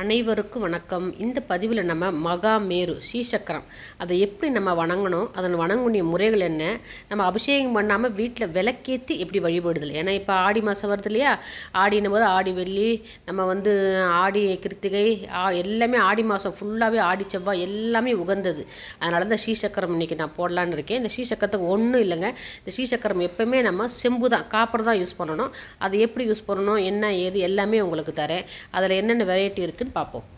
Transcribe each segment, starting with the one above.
அனைவருக்கும் வணக்கம். இந்த பதிவில் நம்ம மகாமேரு ஸ்ரீசக்கரம். அதை எப்படி நம்ம வணங்கணும்? அதன் வணங்கக்கூடிய முறைகள் என்ன? நம்ம அபிஷேகம் பண்ணாமல் வீட்டில் விளக்கேற்றி எப்படி வழிபடுதல்? ஏன்னா இப்போ ஆடி மாதம் வருது இல்லையா? ஆடினும் போது ஆடி வெள்ளி நம்ம வந்து ஆடி கிருத்திகை ஆ- எல்லாமே ஆடி மாதம் ஃபுல்லாகவே ஆடி செவ்வாய் எல்லாமே உகந்தது. அதனால தான் ஸ்ரீசக்கரம் இன்றைக்கி நான் போடலான்னு இருக்கேன். இந்த ஸ்ரீசக்கரத்துக்கு ஒன்றும் இல்லைங்க. இந்த ஸ்ரீசக்கரம் எப்போவுமே நம்ம செம்பு தான் காப்பர் தான் யூஸ் பண்ணணும். அது எப்படி யூஸ் பண்ணணும்? என்ன ஏது எல்லாமே உங்களுக்கு தரேன். அதில் என்னென்ன வெரைட்டி இருக்குன்னு பார்ப்போம்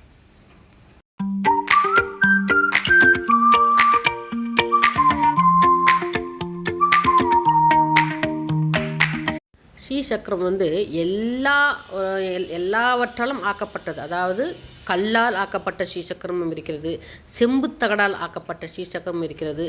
ஸ்ரீசக்கரம் வந்து எல்லா எல்லாவற்றாலும் ஆக்கப்பட்டது. அதாவது கல்லால் ஆக்கப்பட்ட ஸ்ரீசக்கரமும் இருக்கிறது. செம்புத்தகடால் ஆக்கப்பட்ட ஸ்ரீசக்கரமும் இருக்கிறது.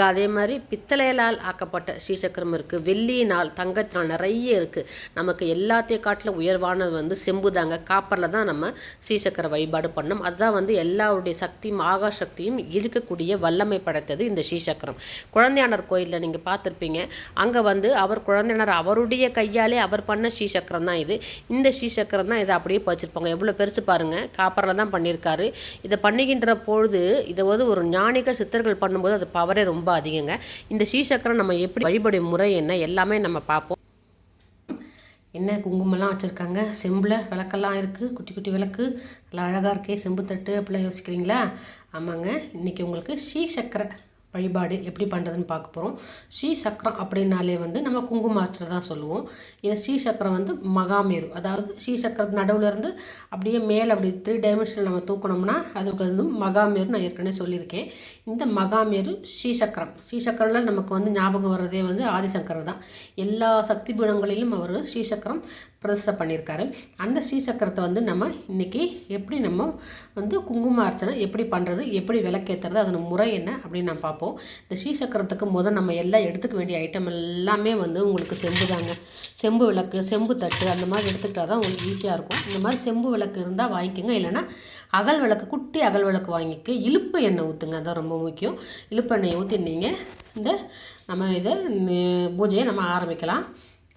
அதே மாதிரி பித்தளையலால் ஆக்கப்பட்ட ஸ்ரீசக்கரம் இருக்குது வெள்ளியினால் தங்கத்தினால் நிறைய இருக்குது நமக்கு எல்லாத்தையும் காட்டில் உயர்வானது வந்து செம்பு தாங்க காப்பரில் தான் நம்ம ஸ்ரீசக்கர வழிபாடு பண்ணோம். அதுதான் வந்து எல்லாருடைய சக்தியும் ஆகா சக்தியும் இழுக்கக்கூடிய வல்லமை படைத்தது இந்த ஸ்ரீசக்கரம். குழந்தையானர் கோயிலில் நீங்கள் பார்த்துருப்பீங்க. அங்கே வந்து அவர் குழந்தையானர் அவருடைய கையாலே அவர் பண்ண ஸ்ரீசக்கரம் தான் இது. இந்த ஸ்ரீசக்கரம் தான் இதை அப்படியே பச்சிருப்பாங்க எவ்வளோ பெருசு பாருங்கள் காப்பரில் தான் பண்ணியிருக்காரு. இதை பண்ணுகின்ற பொழுது இதை வந்து ஒரு ஞானிகள் சித்தர்கள் பண்ணும்போது அது பவரே ரொம்ப ரொம்ப அதிகங்க. இந்த ஸ்ரீசக்கரம் நம்ம எப்படி வழிபடும் முறை என்ன எல்லாமே நம்ம பார்ப்போம். என்ன குங்குமம்லாம் வச்சுருக்காங்க? செம்பில் விளக்கெல்லாம் இருக்குது குட்டி குட்டி விளக்கு. நல்லா அழகாக இருக்கே. செம்பு தட்டு அப்படிலாம் யோசிக்கிறீங்களா? ஆமாங்க. இன்றைக்கி உங்களுக்கு ஸ்ரீசக்கரை வழிபாடு எப்படி பண்ணுறதுன்னு பார்க்க போகிறோம் ஸ்ரீ சக்கரம் அப்படின்னாலே வந்து நம்ம குங்குமார்ச்சனை தான் சொல்லுவோம். இந்த ஸ்ரீ சக்கரம் வந்து மகாமேரு. அதாவது ஸ்ரீ சக்கரத்து நடுவுலேருந்து அப்படியே மேலே அப்படி த்ரீ டைமென்ஷனில் நம்ம தூக்கணும்னா அதுக்கு வந்து மகாமேரு நான் ஏற்கனவே சொல்லியிருக்கேன். இந்த மகாமேரு ஸ்ரீ சக்கரம். ஸ்ரீசக்கரம் ஸ்ரீசக்கரம்ல நமக்கு வந்து ஞாபகம் வர்றதே வந்து ஆதிசங்கரர் தான். எல்லா சக்தி பீடங்களிலும் அவர் ஸ்ரீசக்கரம் பிரதிஷ்டை பண்ணியிருக்காரு. அந்த ஸ்ரீசக்கரத்தை வந்து நம்ம இன்றைக்கி எப்படி நம்ம வந்து குங்கும அர்ச்சனை எப்படி பண்ணுறது எப்படி விளக்கேற்றுறது அதன் முறை என்ன அப்படின்னு நம்ம பார்ப்போம். இந்த ஸ்ரீசக்கரத்துக்கு முதல் நம்ம எல்லாம் எடுத்துக்க வேண்டிய ஐட்டம் எல்லாமே வந்து உங்களுக்கு செம்பு தாங்க. செம்பு விளக்கு செம்பு தட்டு அந்த மாதிரி எடுத்துக்கிட்டால் தான் உங்களுக்கு ஈஸியாக இருக்கும். இந்த மாதிரி செம்பு விளக்கு இருந்தால் வாங்கிக்கோங்க. இல்லைன்னா அகல் விளக்கு குட்டி அகல் விளக்கு வாங்கிக்க. இழுப்பு எண்ணெய் ஊற்றுங்க அதுதான் ரொம்ப முக்கியம். இழுப்பு எண்ணெயை ஊற்றி நீங்கள் இந்த நம்ம இதை பூஜையை நம்ம ஆரம்பிக்கலாம்.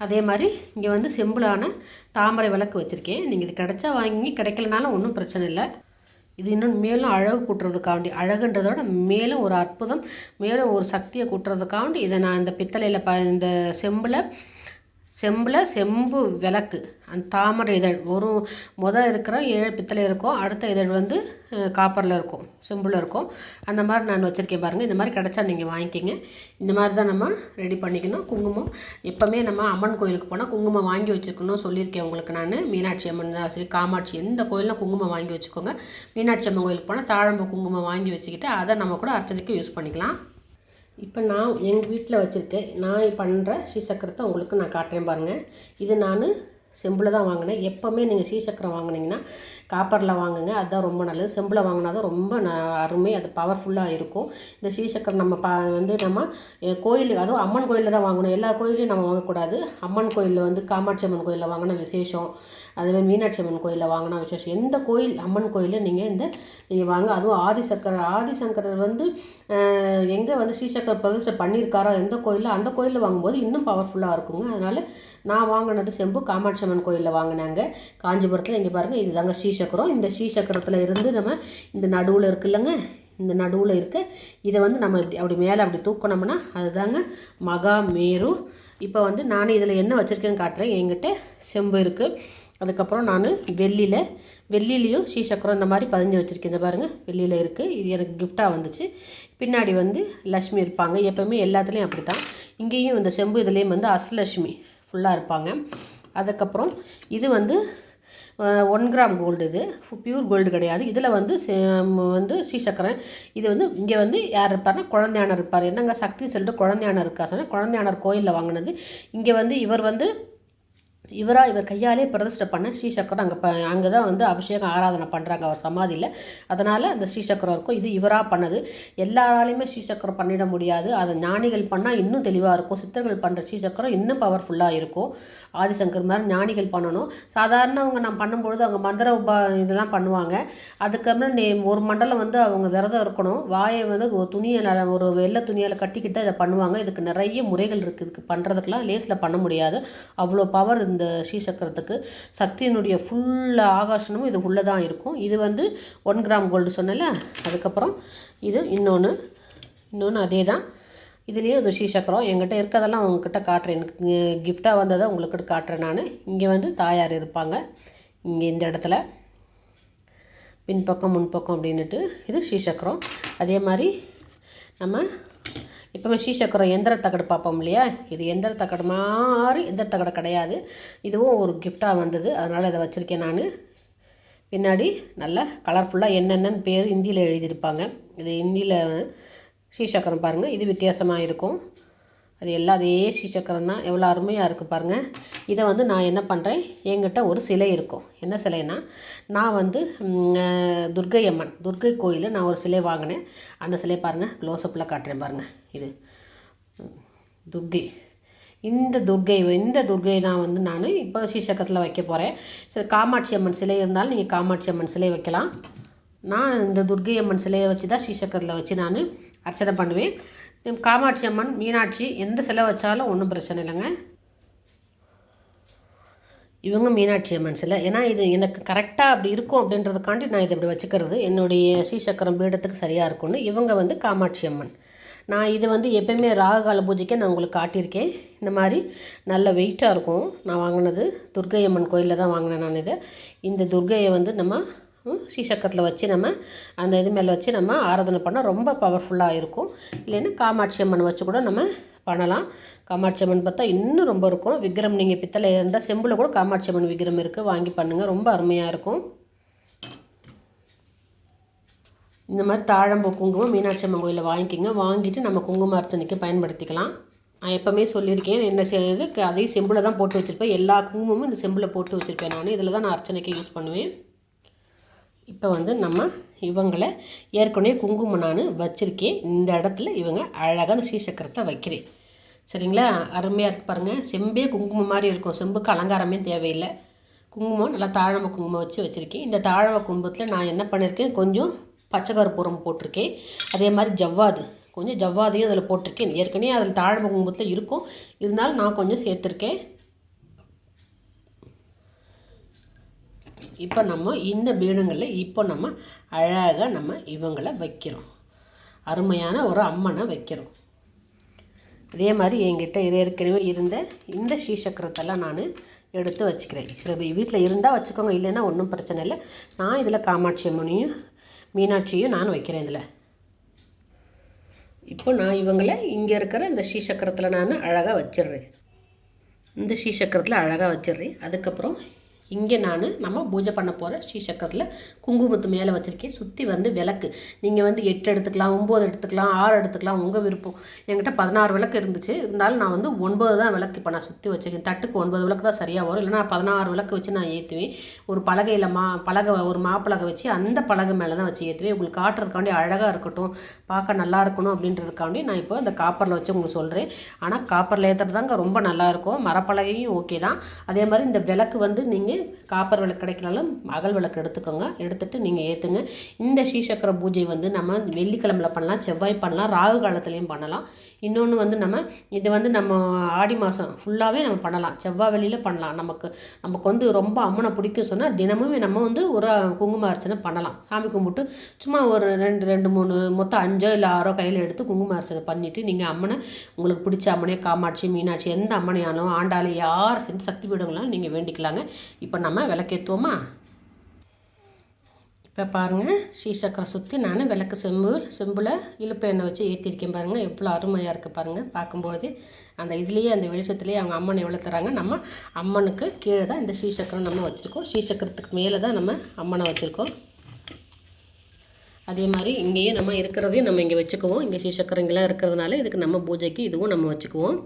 அதே மாதிரி இங்கே வந்து சிம்பிளான தாமரை விளக்கு வச்சுருக்கேன். நீங்கள் இது கிடைச்சா வாங்கி கிடைக்கலனாலும் ஒன்றும் பிரச்சனை இல்லை. இது இன்னும் மேலும் அழகு கூட்டுறதுக்காண்டி அழகுன்றதோட மேலும் ஒரு அற்புதம் மேலும் ஒரு சக்தியை கூட்டுறதுக்காண்டி இதை நான் இந்த பித்தளையில் ப இந்த செம்பில் செம்பில் செம்பு விளக்கு. அந்த தாமரை இதழ். ஒரு மொதல் இருக்கிற ஏழு பித்தளை இருக்கும். அடுத்த இதழ் வந்து காப்பரில் இருக்கும். செம்பில் இருக்கும். அந்த மாதிரி நான் வச்சுருக்கேன் பாருங்கள் இந்த மாதிரி கிடச்சா நீங்கள் வாங்கிக்கிங்க. இந்த மாதிரி தான் நம்ம ரெடி பண்ணிக்கணும். குங்குமம். எப்போவுமே நம்ம அம்மன் கோயிலுக்கு போனால் குங்குமம் வாங்கி வச்சுருக்கணும் சொல்லியிருக்கேன் உங்களுக்கு நான். மீனாட்சி அம்மன் சரி. காமாட்சி. எந்த கோயிலில் குங்குமம் வாங்கி வச்சுக்கோங்க. மீனாட்சி அம்மன் கோயிலுக்கு போனால் தாழம்பு குங்குமம் வாங்கி வச்சுக்கிட்டு அதை நம்ம கூட அர்ச்சனைக்கு யூஸ் பண்ணிக்கலாம். இப்போ நான் எங்கள் வீட்டில் வச்சுருக்கேன் நான் பண்ணுற சீசக்கரத்தை உங்களுக்கு நான் காட்டுறேன் பாருங்கள் இது நான் செம்பில் தான் வாங்கினேன். எப்போவுமே நீங்கள் சீசக்கரம் வாங்குனீங்கன்னா காப்பரில் வாங்குங்க அதுதான் ரொம்ப நல்லது. செம்பில் வாங்கினா தான் ரொம்ப ந அருமை அது பவர்ஃபுல்லாக இருக்கும். இந்த சீசக்கரம் நம்ம பா வந்து நம்ம கோயில் அதுவும் அம்மன் கோயிலில் தான் வாங்கணும். எல்லா கோயிலையும் நம்ம வாங்கக்கூடாது. அம்மன் கோயிலில் வந்து காமாட்சி அம்மன் கோயிலில் வாங்கின விசேஷம். அதுமாதிரி மீனாட்சி அம்மன் கோயிலில் வாங்கினா விசேஷம். எந்த கோயில்? அம்மன் கோயிலில் நீங்கள் இந்த நீங்கள் வாங்க. அதுவும் ஆதிசங்கரர் ஆதிசங்கரர் வந்து எங்கே வந்து ஸ்ரீசக்கர பிரதிஷ்டை பண்ணியிருக்காரோ எந்த கோயிலில்? அந்த கோயிலில் வாங்கும்போது இன்னும் பவர்ஃபுல்லாக இருக்குங்க. அதனால் நான் வாங்கினது செம்பு காமாட்சி அம்மன் கோயிலில் வாங்கினாங்க. காஞ்சிபுரத்தில் இங்கே பாருங்கள் இதுதாங்க ஸ்ரீசக்கரம் இந்த ஸ்ரீசக்கரத்தில் இருந்து நம்ம இந்த நடுவில் இருக்குல்லங்க இந்த நடுவில் இருக்க. இதை வந்து நம்ம இப்படி அப்படி மேலே அப்படி தூக்கணும்னா அதுதாங்க மகா மேரு. இப்போ வந்து நான் இதில் என்ன வச்சுருக்கேன்னு காட்டுறேன். என்கிட்ட செம்பு இருக்குது அதுக்கப்புறம் நான் வெள்ளியில் வெள்ளிலையும் ஸ்ரீசக்கரம் இந்த மாதிரி பதிஞ்சு வச்சுருக்கேன். இந்த பாருங்கள் வெள்ளியில் இருக்குது இது எனக்கு கிஃப்டாக வந்துச்சு. பின்னாடி வந்து லக்ஷ்மி இருப்பாங்க. எப்போவுமே எல்லாத்துலேயும் அப்படி தான் இங்கேயும் இந்த செம்பு இதுலேயும் வந்து அஸ்லட்சுமி ஃபுல்லாக இருப்பாங்க. அதுக்கப்புறம் இது வந்து ஒன் கிராம் கோல்டு இது. பியூர் கோல்டு கிடையாது. இதில் வந்து வந்து ஸ்ரீசக்கரன் இது வந்து இங்கே வந்து யார் இருப்பார்னா குழந்தையானர் இருப்பார். என்னங்க சக்தின்னு சொல்லிட்டு குழந்தையானர் இருக்கா சொன்னால் குழந்தையானர் கோயிலில் வாங்கினது. இங்கே வந்து இவர் வந்து இவராக இவர் கையாலே பிரதிஷ்டை பண்ண ஸ்ரீசக்கரம் அங்கே ப அங்கே தான் வந்து அபிஷேகம் ஆராதனை பண்ணுறாங்க அவர் சமாதியில். அதனால் அந்த ஸ்ரீசக்கரம் இருக்கும். இது இவராக பண்ணது. எல்லாராலையுமே ஸ்ரீசக்கரம் பண்ணிட முடியாது. அதை ஞானிகள் பண்ணால் இன்னும் தெளிவாக இருக்கும். சித்தர்கள் பண்ணுற ஸ்ரீசக்கரம் இன்னும் பவர்ஃபுல்லாக இருக்கும். ஆதிசங்கர் மாதிரி ஞானிகள் பண்ணணும். சாதாரணவங்க நான் பண்ணும்பொழுது அவங்க மந்திர உபா இதெல்லாம் பண்ணுவாங்க. அதுக்கப்புறம் நே ஒரு மண்டலம் வந்து அவங்க விரதம் இருக்கணும். வாயை வந்து ஒரு துணியை ந- ஒரு வெள்ளை துணியால் கட்டிக்கிட்டு இதை பண்ணுவாங்க. இதுக்கு நிறைய முறைகள் இருக்குது இதுக்கு பண்ணுறதுக்கெலாம் லேஸில் பண்ண முடியாது. அவ்வளோ பவர் இந்த ஸ்ரீசக்கரத்துக்கு சக்தியினுடைய ஃபுல் ஆகாசனமும் இது உள்ளே தான் இருக்கும். இது வந்து ஒன் கிராம் கோல்டு சொன்னல அதுக்கப்புறம் இது இன்னொன்று இன்னொன்று அதே தான் இதுலேயே இது ஸ்ரீசக்கரம். என்கிட்ட இருக்கதெல்லாம் உங்ககிட்ட காட்டுறேன். எனக்கு கிஃப்டாக வந்ததை உங்களுக்கு காட்டுறேன் நான். இங்கே வந்து தாயார் இருப்பாங்க. இங்கே இந்த இடத்துல. பின்பக்கம் முன்பக்கம் அப்படின்ட்டு இது ஸ்ரீசக்கரம். அதே மாதிரி நம்ம எப்போவுமே ஸ்ரீசக்கரம் எந்திர தகடு பார்ப்போம் இல்லையா? இது எந்திர தகடு மாதிரி எந்திர தகடு கிடையாது. இதுவும் ஒரு கிஃப்டாக வந்தது. அதனால் இதை வச்சுருக்கேன் நான். பின்னாடி நல்லா கலர்ஃபுல்லாக என்னென்னு பேர் ஹிந்தியில் எழுதியிருப்பாங்க. இது ஹிந்தியில் சீசக்கரம் பாருங்கள் இது வித்தியாசமாக இருக்கும். அது எல்லா அதே ஸ்ரீசக்கரம் தான். எவ்வளோ அருமையாக இருக்குது பாருங்கள் இதை வந்து நான் என்ன பண்ணுறேன் என்கிட்ட ஒரு சிலை இருக்கும். என்ன சிலைனா நான் வந்து துர்கை அம்மன் துர்கை கோயிலில் நான் ஒரு சிலை வாங்கினேன். அந்த சிலை பாருங்கள் க்ளோஸ்அப்பில் காட்டுறேன் பாருங்கள் இது. துர்கை. இந்த துர்கை இந்த துர்கை தான் வந்து நான் இப்போ ஸ்ரீசக்கரத்தில் வைக்க போகிறேன் சரி காமாட்சி அம்மன் சிலை இருந்தாலும் நீங்கள் காமாட்சி அம்மன் சிலை வைக்கலாம். நான் இந்த துர்கை அம்மன் சிலையை வச்சு தான் ஸ்ரீசக்கரத்தில் வச்சு நான் அர்ச்சனை பண்ணுவேன். காமாட்சி அம்மன் மீனாட்சி எந்த சிலை வச்சாலும் ஒன்றும் பிரச்சனை இல்லைங்க. இவங்க மீனாட்சி அம்மன் சிலை. ஏன்னா இது எனக்கு கரெக்டாக அப்படி இருக்கும் அப்படின்றதுக்காண்டி நான் இதை இப்படி வச்சுக்கிறது. என்னுடைய ஸ்ரீசக்கரம் பீடத்துக்கு சரியாக இருக்கும்னு இவங்க வந்து காமாட்சி அம்மன். நான் இது வந்து எப்பயுமே ராகுகால பூஜைக்கே நான் உங்களுக்கு காட்டியிருக்கேன். இந்த மாதிரி நல்ல வெயிட்டாக இருக்கும். நான் வாங்கினது துர்கை அம்மன் கோயிலில் தான் வாங்கினேன் நான் இதை. இந்த துர்கையை வந்து நம்ம ஸ்ரீசக்கரத்தில் வச்சு நம்ம அந்த இது மேலே வச்சு நம்ம ஆராதனை பண்ணால் ரொம்ப பவர்ஃபுல்லாக இருக்கும். இல்லைன்னா காமாட்சி அம்மன் வச்சு கூட நம்ம பண்ணலாம். காமாட்சி அம்மன் பார்த்தா இன்னும் ரொம்ப இருக்கும். விக்ரம் நீங்கள் பித்தளை இருந்தால் செம்பில் கூட காமாட்சி அம்மன் விக்ரம் இருக்குது வாங்கி பண்ணுங்கள் ரொம்ப அருமையாக இருக்கும். இந்த மாதிரி தாழம்பூ குங்குமம் மீனாட்சி அம்மன் கோயிலில் வாங்கிக்கிங்க. வாங்கிட்டு நம்ம குங்கும அர்ச்சனைக்கு பயன்படுத்திக்கலாம். நான் எப்போவுமே சொல்லியிருக்கேன் என்ன செய்யறது? அதையும் செம்பில் தான் போட்டு வச்சுருப்பேன். எல்லா குங்குமமும் இந்த செம்பில் போட்டு வச்சுருப்பேன் நான். இதில் தான் நான் அர்ச்சனைக்கு யூஸ் பண்ணுவேன். இப்போ வந்து நம்ம இவங்களை ஏற்கனவே குங்குமம் நான் வச்சுருக்கேன் இந்த இடத்துல இவங்க அழகாக அந்த ஸ்ரீசக்கரத்தை வைக்கிறேன் சரிங்களா? அருமையாக இருக்கு பாருங்கள் செம்பே குங்குமம் மாதிரி இருக்கும். செம்புக்கு அலங்காரமே தேவையில்லை. குங்குமம் நல்லா தாழம குங்குமம் வச்சு வச்சுருக்கேன் இந்த தாழம்பு குங்குமத்தில் நான் என்ன பண்ணியிருக்கேன் கொஞ்சம் பச்சை கருப்பூரம் போட்டிருக்கேன் அதே மாதிரி ஜவ்வாது. கொஞ்சம் ஜவ்வாதையும் அதில் போட்டிருக்கேன். ஏற்கனவே அதில் தாழம்பு குங்குமத்தில் இருக்கும். இருந்தாலும் நான் கொஞ்சம் சேர்த்துருக்கேன். இப்போ நம்ம இந்த பீடங்களில் இப்போ நம்ம அழகாக நம்ம இவங்களை வைக்கிறோம். அருமையான ஒரு அம்மனை வைக்கிறோம். அதே மாதிரி என்கிட்ட ஏற்கனவே இருந்த இந்த ஸ்ரீசக்கரத்தெல்லாம் நான் எடுத்து வச்சுக்கிறேன். சில வீட்டில் இருந்தால் வச்சுக்கோங்க இல்லைன்னா ஒன்றும் பிரச்சனை இல்லை. நான் இதில் காமாட்சி அம்மனையும் மீனாட்சியும் நான் வைக்கிறேன் இதில். இப்போ நான் இவங்களை இங்கே இருக்கிற இந்த ஸ்ரீசக்கரத்தில் நான் அழகாக வச்சிடுறேன். இந்த ஸ்ரீசக்கரத்தில் அழகாக வச்சிடுறேன். அதுக்கப்புறம் இங்கே நான் நம்ம பூஜை பண்ண போகிற ஸ்ரீசக்கரத்தில் குங்குமத்து மேலே வச்சுருக்கேன். சுற்றி வந்து விளக்கு. நீங்கள் வந்து எட்டு எடுத்துக்கலாம் ஒம்பது எடுத்துக்கலாம் ஆறு எடுத்துக்கலாம் உங்கள் விருப்பம். என்கிட்ட பதினாறு விளக்கு இருந்துச்சு. இருந்தாலும் நான் வந்து ஒன்பது தான் விளக்கு இப்போ நான் சுற்றி வச்சுருக்கேன். தட்டுக்கு ஒன்பது விளக்கு தான் சரியாக வரும். இல்லைனா பதினாறு விளக்கு வச்சு நான் ஏற்றுவேன் ஒரு பலகையில் மா பலகை ஒரு மாப்பலகை வச்சு அந்த பலகை மேலே தான் வச்சு ஏற்றுவேன் உங்களுக்கு காட்டுறதுக்காண்டி அழகாக இருக்கட்டும். பார்க்க நல்லா இருக்கணும் அப்படின்றதுக்காண்டி நான் இப்போ இந்த காப்பரில் வச்சு உங்களுக்கு சொல்கிறேன் ஆனால் காப்பரில் ஏற்றுறது தாங்க ரொம்ப நல்லாயிருக்கும் மரப்பலகையும் ஓகே தான். அதே மாதிரி இந்த விளக்கு வந்து நீங்கள் காப்பர் விளக்கு கிடைக்கலாலும் அகல் விளக்கு எடுத்துக்கோங்க. எடுத்துகிட்டு நீங்கள் ஏற்றுங்க இந்த ஸ்ரீசக்கர பூஜை வந்து நம்ம வெள்ளிக்கிழமில் பண்ணலாம் செவ்வாய் பண்ணலாம் ராகு காலத்துலேயும் பண்ணலாம். இன்னொன்று வந்து நம்ம இது வந்து நம்ம ஆடி மாதம் ஃபுல்லாகவே நம்ம பண்ணலாம். செவ்வாய் வெளியில் பண்ணலாம். நமக்கு நமக்கு வந்து ரொம்ப அம்மனை பிடிக்கும் சொன்னால் தினமும் நம்ம வந்து ஒரு குங்கும அர்ச்சனை பண்ணலாம். சாமி கும்பிட்டு சும்மா ஒரு ரெண்டு ரெண்டு மூணு மொத்தம் அஞ்சோ இல்லை ஆறோ கையில் எடுத்து குங்கும அர்ச்சனை பண்ணிவிட்டு நீங்கள் அம்மனை உங்களுக்கு பிடிச்ச அம்மனே காமாட்சி மீனாட்சி எந்த அம்மனையாலும் ஆண்டாளி யார் சேர்ந்து சக்தி பீடங்களாலும் நீங்கள் வேண்டிக்கலாங்க. இப்போ நம்ம விளக்கேற்றுவோமா இப்போ பாருங்கள் ஸ்ரீசக்கரை சுற்றி நான் விளக்கு செம்பு செம்பில் இழுப்பு எண்ணெய் வச்சு ஏற்றிருக்கேன் பாருங்கள் எவ்வளோ அருமையாக இருக்குது பாருங்கள் பார்க்கும்பொழுது அந்த இதுலேயே அந்த வெளிச்சத்துலேயே அவங்க அம்மனை எவ்வளோ தராங்க நம்ம அம்மனுக்கு கீழே தான் இந்த ஸ்ரீசக்கரம் நம்ம வச்சுருக்கோம். ஸ்ரீசக்கரத்துக்கு மேலே தான் நம்ம அம்மனை வச்சுருக்கோம். அதே மாதிரி இங்கேயே நம்ம இருக்கிறதையும் நம்ம இங்கே வச்சுக்குவோம். இங்கே ஸ்ரீசக்கரங்களாம் இருக்கிறதுனால இதுக்கு நம்ம பூஜைக்கு இதுவும் நம்ம வச்சுக்குவோம்.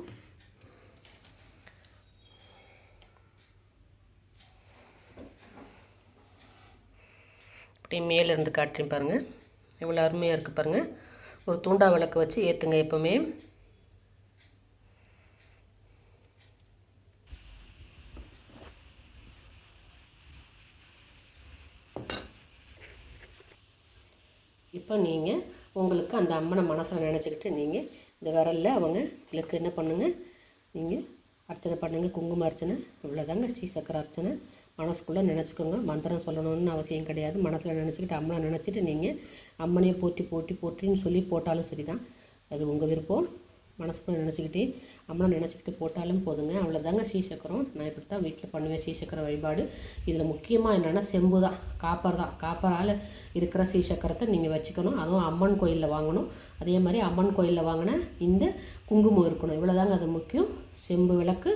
அப்படியே மேலேருந்து காட்டுறேன் பாருங்கள் எவ்வளோ அருமையாக இருக்குது பாருங்கள் ஒரு தூண்டா விளக்கு வச்சு ஏற்றுங்க எப்போவுமே. இப்போ நீங்கள் உங்களுக்கு அந்த அம்மனை மனசில் நினச்சிக்கிட்டு நீங்கள் இந்த விரலில் அவங்க விளக்கு என்ன பண்ணுங்கள் நீங்கள் அர்ச்சனை பண்ணுங்க. குங்கும அர்ச்சனை இவ்வளோதாங்க ஸ்ரீ சக்கர அர்ச்சனை. மனசுக்குள்ளே நினச்சிக்கோங்க. மந்திரம் சொல்லணும்னு அவசியம் கிடையாது. மனசில் நினச்சிக்கிட்டு அம்மனை நினச்சிட்டு நீங்கள் அம்மனையே போட்டி போட்டி போட்டின்னு சொல்லி போட்டாலும் சரி தான் அது உங்கள் விருப்பம். மனசுக்குள்ளே நினச்சிக்கிட்டு அம்மனை நினச்சிக்கிட்டு போட்டாலும் போதுங்க. அவ்வளோதாங்க சீசக்கரம் நான் இப்படி தான் வீட்டில் பண்ணுவேன் சீசக்கர வழிபாடு. இதில் முக்கியமாக என்னென்னா செம்பு தான் காப்பர் தான் காப்பரால் இருக்கிற சீசக்கரத்தை நீங்கள் வச்சுக்கணும். அதுவும் அம்மன் கோயிலில் வாங்கணும். அதே மாதிரி அம்மன் கோயிலில் வாங்கின இந்த குங்குமம் இருக்கணும். இவ்வளோதாங்க அது முக்கியம். செம்பு விளக்கு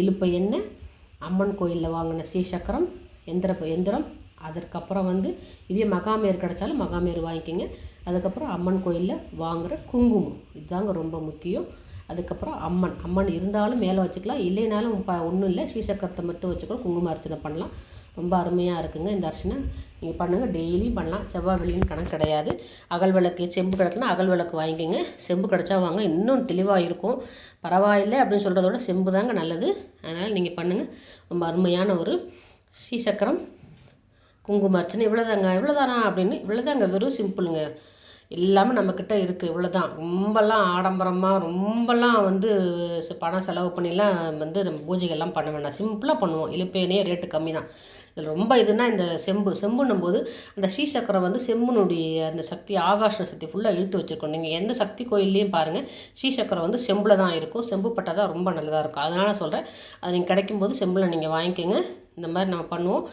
இழுப்ப எண்ணெய் அம்மன் கோயிலில் வாங்கின ஸ்ரீசக்கரம் எந்திர எந்திரம். அதற்கப்புறம் வந்து இதே மகாமேர் கிடச்சாலும் மகாமேர் வாங்கிக்கோங்க. அதுக்கப்புறம் அம்மன் கோயிலில் வாங்குகிற குங்குமம். இதுதாங்க ரொம்ப முக்கியம். அதுக்கப்புறம் அம்மன். அம்மன் இருந்தாலும் மேலே வச்சுக்கலாம். இல்லைனாலும் இப்போ ஒன்றும் இல்லை. ஸ்ரீசக்கரத்தை மட்டும் வச்சுக்கலாம் குங்கும அர்ச்சனை பண்ணலாம். ரொம்ப அருமையாக இருக்குங்க இந்த அர்ச்சனை. நீங்கள் பண்ணுங்கள் டெய்லியும் பண்ணலாம். செவ்வாய் வெளின்னு கணக்கு கிடையாது. அகல் விளக்கு செம்பு கிடக்குன்னா அகல் விளக்கு வாங்கிக்கோங்க. செம்பு கிடச்சா வாங்க. இன்னும் தெளிவாக இருக்கும். பரவாயில்லை அப்படின்னு சொல்கிறத விட செம்பு தாங்க நல்லது. அதனால் நீங்கள் பண்ணுங்கள் ரொம்ப அருமையான ஒரு ஸ்ரீசக்கரம். குங்கும அர்ச்சனை. இவ்வளோதாங்க இவ்வளோதானா அப்படின்னு. இவ்வளோதாங்க வெறும் சிம்பிளுங்க. எல்லாமே நம்மக்கிட்ட இருக்குது இவ்வளோ தான் ரொம்பலாம் ஆடம்பரமாக ரொம்பலாம் வந்து பணம் செலவு பண்ணிலாம் வந்து நம்ம பூஜைகள்லாம் பண்ண வேண்டாம் சிம்பிளாக பண்ணுவோம். இழுப்பேனே ரேட்டு கம்மி தான் இதில் ரொம்ப இதுனா இந்த செம்பு செம்புன்னும் போது அந்த ஸ்ரீசக்கரம் வந்து செம்புனுடைய அந்த சக்தி ஆகாஷ சக்தி ஃபுல்லாக இழுத்து வச்சுருக்கோம். நீங்கள் எந்த சக்தி கோயில்லையும் பாருங்கள் ஸ்ரீசக்கரம் வந்து செம்பில் தான் இருக்கும். செம்பு பட்டா தான் ரொம்ப நல்லதாக இருக்கும். அதனால் சொல்கிறேன் அது நீங்கள் கிடைக்கும்போது செம்பில் நீங்கள் வாங்கிக்கோங்க. இந்த மாதிரி நம்ம பண்ணுவோம்.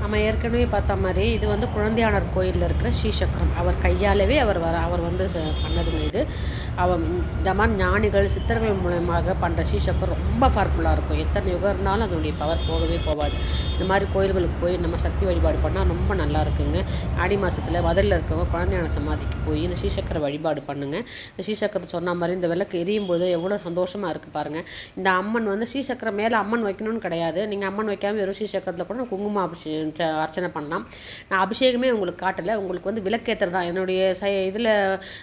நம்ம ஏற்கனவே பார்த்த மாதிரி இது வந்து குழந்தையானர் கோயிலில் இருக்கிற ஸ்ரீசக்கரம். அவர் கையாலவே அவர் வர அவர் வந்து பண்ணதுங்க இது. அவர் இந்த மாதிரி ஞானிகள் சித்தர்கள் மூலயமாக பண்ணுற ஸ்ரீசக்கரம் ரொம்ப பவர்ஃபுல்லாக இருக்கும். எத்தனை யுகம் இருந்தாலும் அதனுடைய பவர் போகவே போகாது. இந்த மாதிரி கோயில்களுக்கு போய் நம்ம சக்தி வழிபாடு பண்ணால் ரொம்ப நல்லா இருக்குங்க. ஆடி மாதத்தில் மதுரில் இருக்கவங்க குழந்தையான சமாதிக்கு போய் இந்த ஸ்ரீசக்கர வழிபாடு பண்ணுங்கள் இந்த ஸ்ரீசக்கரத்தை சொன்ன மாதிரி இந்த விளக்கு எரியும் போது எவ்வளோ சந்தோஷமாக இருக்குது பாருங்கள் இந்த அம்மன் வந்து ஸ்ரீசக்கரம் மேலே அம்மன் வைக்கணும்னு கிடையாது. நீங்கள் அம்மன் வைக்காமல் வெறும் ஸ்ரீசக்கரத்தில் கூட குங்குமம் அபிஷேகம் அர்ச்சனை பண்ணலாம் நான் அபிஷேகமே உங்களுக்கு காட்டலை. உங்களுக்கு வந்து விளக்கேற்றுறது தான். என்னுடைய சை இதில்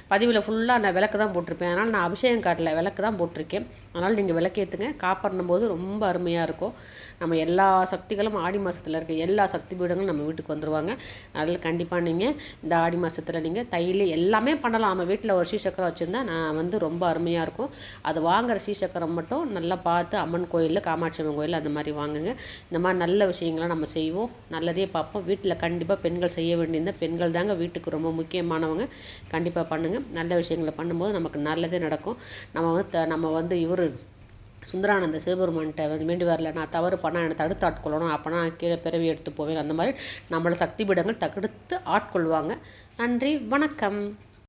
பதிவில் ஃபுல்லாக நான் விளக்கு தான் போட்டிருப்பேன். அதனால் நான் அபிஷேகம் காட்டலை. விளக்கு தான் போட்டிருக்கேன். அதனால் நீங்கள் விளக்கேற்றுங்க காப்பறணும் போது ரொம்ப அருமையாக இருக்கும். நம்ம எல்லா சக்திகளும் ஆடி மாதத்தில் இருக்க எல்லா சக்தி பீடங்களும் நம்ம வீட்டுக்கு வந்துடுவாங்க அதனால் கண்டிப்பாக நீங்கள் இந்த ஆடி மாதத்தில் நீங்கள் தையல் எல்லாமே பண்ணலாம். நம்ம வீட்டில் ஒரு ஸ்ரீசக்கரம் வச்சுருந்தா நான் வந்து ரொம்ப அருமையாக இருக்கும். அது வாங்குகிற ஸ்ரீசக்கரம் மட்டும் நல்லா பார்த்து அம்மன் கோயிலில் காமாட்சி அம்மன் கோயில் அந்த மாதிரி வாங்குங்க. இந்த மாதிரி நல்ல விஷயங்களை நம்ம செய்வோம். நல்லதே பார்ப்போம். வீட்டில் கண்டிப்பாக பெண்கள் செய்ய வேண்டியிருந்தால் பெண்கள் தாங்க வீட்டுக்கு ரொம்ப முக்கியமானவங்க. கண்டிப்பாக பண்ணுங்கள் நல்ல விஷயங்களை பண்ணும்போது நமக்கு நல்லதே நடக்கும். நம்ம வந்து நம்ம வந்து இவர் சுந்தரானந்த சிவபெருமான்கிட்ட வந்து மீண்டு வரல. நான் தவறு பண்ணால் என்னை தடுத்து ஆட்கொள்ளணும். அப்போ நான் கீழே பிறவி எடுத்து போவேன். அந்த மாதிரி நம்மளை சக்தி பீடங்கள் தடுத்து ஆட்கொள்வாங்க. நன்றி. வணக்கம்.